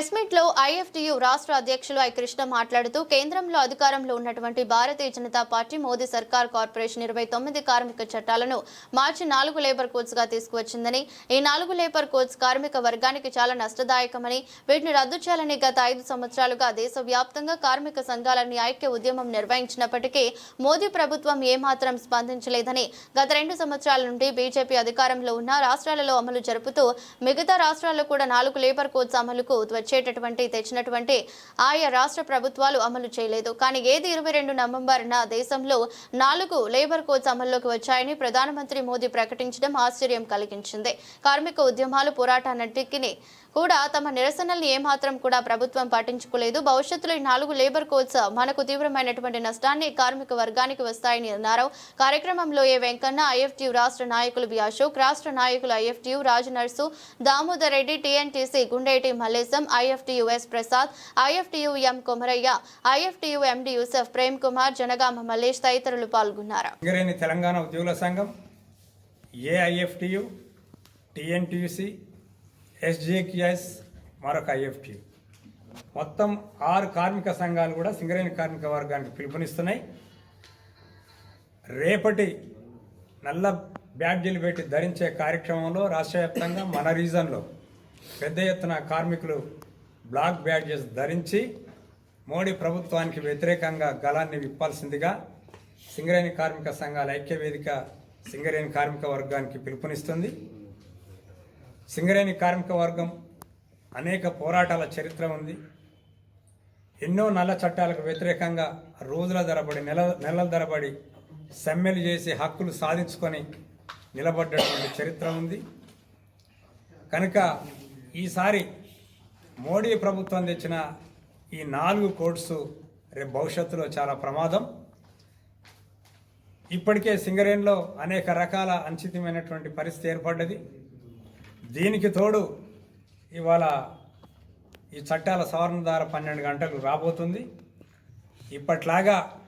Press మీట్లో IFTU రాష్ట్ర అధ్యక్షులు ఐ కృష్ణ మాట్లాడుతూ కేంద్రంలో అధికారంలో ఉన్నటువంటి భారతీయ జనతా పార్టీ మోదీ సర్కార్ కార్పొరేషన్ ఇరవై తొమ్మిది కార్మిక చట్టాలను మార్చి నాలుగు లేబర్ కోడ్స్గా తీసుకువచ్చిందని ఈ నాలుగు లేబర్ కోడ్స్ కార్మిక వర్గానికి చాలా నష్టదాయకమని వీటిని రద్దు చేయాలని గత ఐదు సంవత్సరాలుగా దేశవ్యాప్తంగా కార్మిక సంఘాలని ఐక్య ఉద్యమం నిర్వహించినప్పటికీ మోదీ ప్రభుత్వం ఏమాత్రం స్పందించలేదని గత రెండు సంవత్సరాల నుండి బీజేపీ అధికారంలో ఉన్న రాష్ట్రాలలో అమలు జరుపుతూ మిగతా రాష్ట్రాల్లో కూడా నాలుగు లేబర్ కోడ్స్ అమలుకు తెచ్చేటటువంటి తెచ్చినటువంటి ఆయా రాష్ట్ర ప్రభుత్వాలు అమలు చేయలేదు. కానీ ఏది ఇరవై రెండు నవంబర్న దేశంలో నాలుగు లేబర్ కోడ్స్ అమల్లోకి వచ్చాయని ప్రధానమంత్రి మోదీ ప్రకటించడం ఆశ్చర్యం కలిగించింది. కార్మిక ఉద్యమాలు పోరాటాన్నిటికీ కూడా తమ నిరసనల్ని ఏమాత్రం కూడా ప్రభుత్వం పట్టించుకోలేదు భవిష్యత్తులో ఈ నాలుగు లేబర్ కోడ్స్ మనకు తీవ్రమైనటువంటి నష్టాన్ని కార్మిక వర్గానికి వస్తాయని అన్నారు. కార్యక్రమంలో ఏ వెంకన్న ఐఎఫ్టియు రాష్ట్ర నాయకులు బి అశోక్ రాష్ట్ర నాయకులు IFTU Raju Narsu Damodar Reddy TNTC Gundeti Mallesham IFTUS Prasad IFTU M Komaraiah IFTU MD Yusuf Prem Kumar Janagama Mallesh తదితరులు పాల్గొన్నారు. తెలంగాణ ఉద్యోగుల సంఘం ఏఐఎఫ్టియు టిఎన్టీయూసి ఎస్జేక్యూఎస్ మరొక ఐఎఫ్టి మొత్తం ఆరు కార్మిక సంఘాలు కూడా సింగరేణి కార్మిక వర్గానికి పిలుపునిస్తున్నాయి. రేపటి నల్ల బ్యాడ్జీలు పెట్టి ధరించే కార్యక్రమంలో రాష్ట్ర వ్యాప్తంగా మన రీజన్లో పెద్ద ఎత్తున కార్మికులు బ్లాక్ బ్యాడ్జెస్ ధరించి మోడీ ప్రభుత్వానికి వ్యతిరేకంగా గలాన్ని విప్పాల్సిందిగా సింగరేణి కార్మిక సంఘాల ఐక్య వేదిక సింగరేణి కార్మిక వర్గానికి పిలుపునిస్తుంది. సింగరేణి కార్మిక వర్గం అనేక పోరాటాల చరిత్ర ఉంది. ఎన్నో నల్ల చట్టాలకు వ్యతిరేకంగా రోజుల ధరబడి నెల నెలల ధరబడి సమ్మెలు చేసి హక్కులు సాధించుకొని నిలబడ్డటువంటి చరిత్ర ఉంది. కనుక ఈసారి మోడీ ప్రభుత్వం తెచ్చిన ఈ నాలుగు కోడ్స్ రేపు భవిష్యత్తులో చాలా ప్రమాదం. ఇప్పటికే సింగరేణిలో అనేక రకాల అంచితమైనటువంటి పరిస్థితి ఏర్పడ్డది. దీనికి తోడు ఇవాళ ఈ చట్టాల సవరణ ద్వారా పన్నెండు గంటలు రాబోతుంది. ఇప్పట్లాగా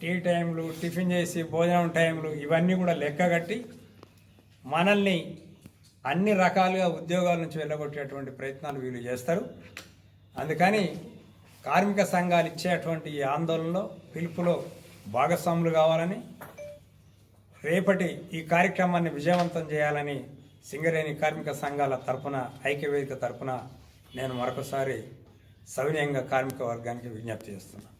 టీ టైంలు టిఫిన్ చేసి భోజనం టైంలు ఇవన్నీ కూడా లెక్కగట్టి మనల్ని అన్ని రకాలుగా ఉద్యోగాల నుంచి వెళ్ళగొట్టేటువంటి ప్రయత్నాలు వీళ్ళు చేస్తారు. అందుకని కార్మిక సంఘాలు ఇచ్చేటువంటి ఈ ఆందోళనలో పిలుపులో భాగస్వాములు కావాలని రేపటి ఈ కార్యక్రమాన్ని విజయవంతం చేయాలని సింగరేణి కార్మిక సంఘాల తరపున ఐక్యవేదిక తరపున నేను మరొకసారి సవినయంగా కార్మిక వర్గానికి విజ్ఞప్తి చేస్తున్నాను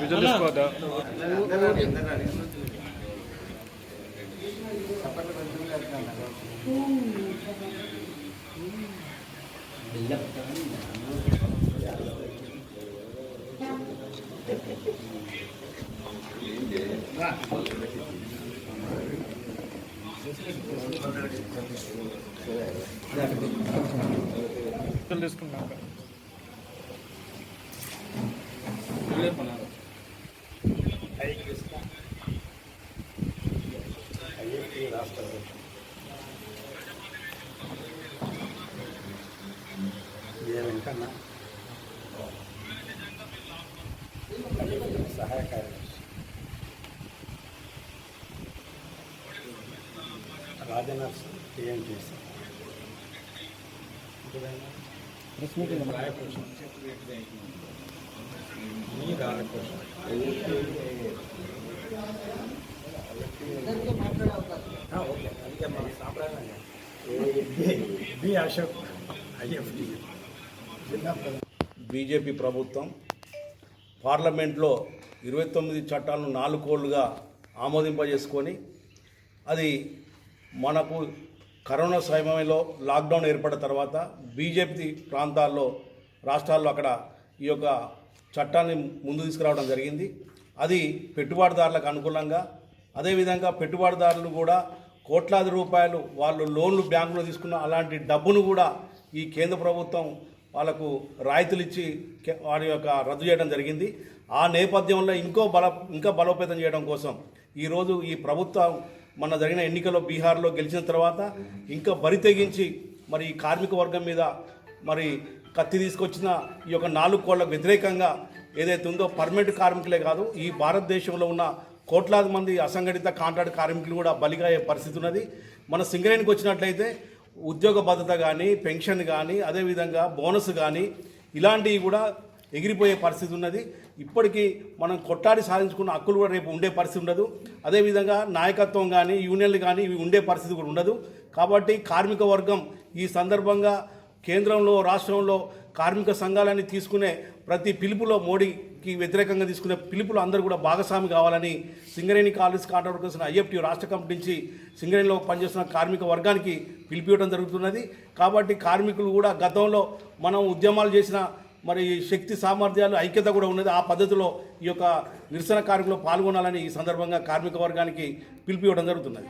విజువల్ తీసుకోవద్దా విజువల్ తీసుకున్నాక వెంకన్న సహాయ కార్యదర్శి రాజనర్స్ టీఎన్టీసీ రాయకోశం ఆ, ఓకే. అందుకే మన సాంప్రదాయంగా. బి అశోక్ ఐఎఫ్డి జిల్లా ప్రధాన బీజేపీ ప్రభుత్వం పార్లమెంట్లో ఇరవై తొమ్మిది చట్టాలను నాలుగు కోళ్ళుగా ఆమోదింపజేసుకొని అది మనకు కరోనా సమయంలో లాక్డౌన్ ఏర్పడిన తర్వాత బీజేపీ ప్రాంతాల్లో రాష్ట్రాల్లో అక్కడ ఈ యొక్క చట్టాన్ని ముందు తీసుకురావడం జరిగింది. అది పెట్టుబడిదారులకు అనుకూలంగా అదేవిధంగా పెట్టుబడిదారులు కూడా కోట్లాది రూపాయలు వాళ్ళు లోన్లు బ్యాంకులో తీసుకున్న అలాంటి డబ్బును కూడా ఈ కేంద్ర ప్రభుత్వం వాళ్ళకు రాయితీలు ఇచ్చి వారి యొక్క రద్దు చేయడం జరిగింది. ఆ నేపథ్యంలో ఇంకో బల ఇంకా బలోపేతం చేయడం కోసం ఈరోజు ఈ ప్రభుత్వం మన జరిగిన ఎన్నికల్లో బీహార్లో గెలిచిన తర్వాత ఇంకా బరి తెగించి మరి ఈ కార్మిక వర్గం మీద మరి కత్తి తీసుకొచ్చిన ఈ యొక్క నాలుగు కోళ్ళకు వ్యతిరేకంగా ఏదైతే ఉందో పర్మనెంట్ కార్మికులే కాదు ఈ భారతదేశంలో ఉన్న కోట్లాది మంది అసంఘటిత కాంట్రాక్ట్ కార్మికులు కూడా బలిగా అయ్యే పరిస్థితి ఉన్నది. మన సింగరేణికి వచ్చినట్లయితే ఉద్యోగ భద్రత కానీ పెన్షన్ కానీ అదేవిధంగా బోనస్ కానీ ఇలాంటివి కూడా ఎగిరిపోయే పరిస్థితి ఉన్నది. ఇప్పటికీ మనం కొట్టాడి సాధించుకున్న హక్కులు కూడా రేపు ఉండే పరిస్థితి ఉండదు. అదేవిధంగా నాయకత్వం కానీ యూనియన్లు కానీ ఇవి ఉండే పరిస్థితి కూడా ఉండదు. కాబట్టి కార్మిక వర్గం ఈ సందర్భంగా కేంద్రంలో రాష్ట్రంలో కార్మిక సంఘాలన్నీ తీసుకునే ప్రతి పిలుపులో మోడీకి వ్యతిరేకంగా తీసుకునే పిలుపులో అందరూ కూడా భాగస్వామి కావాలని Singareni collieries contract workers IFT రాష్ట్ర కమిటీ నుంచి సింగరేణిలో పనిచేస్తున్న కార్మిక వర్గానికి పిలిపివ్వడం జరుగుతున్నది. కాబట్టి కార్మికులు కూడా గతంలో మనం ఉద్యమాలు చేసిన మరి శక్తి సామర్థ్యాలు ఐక్యత కూడా ఉన్నది. ఆ పద్ధతిలో ఈ యొక్క నిరసన కార్మికులు పాల్గొనాలని ఈ సందర్భంగా కార్మిక వర్గానికి పిలిపివ్వడం జరుగుతున్నది.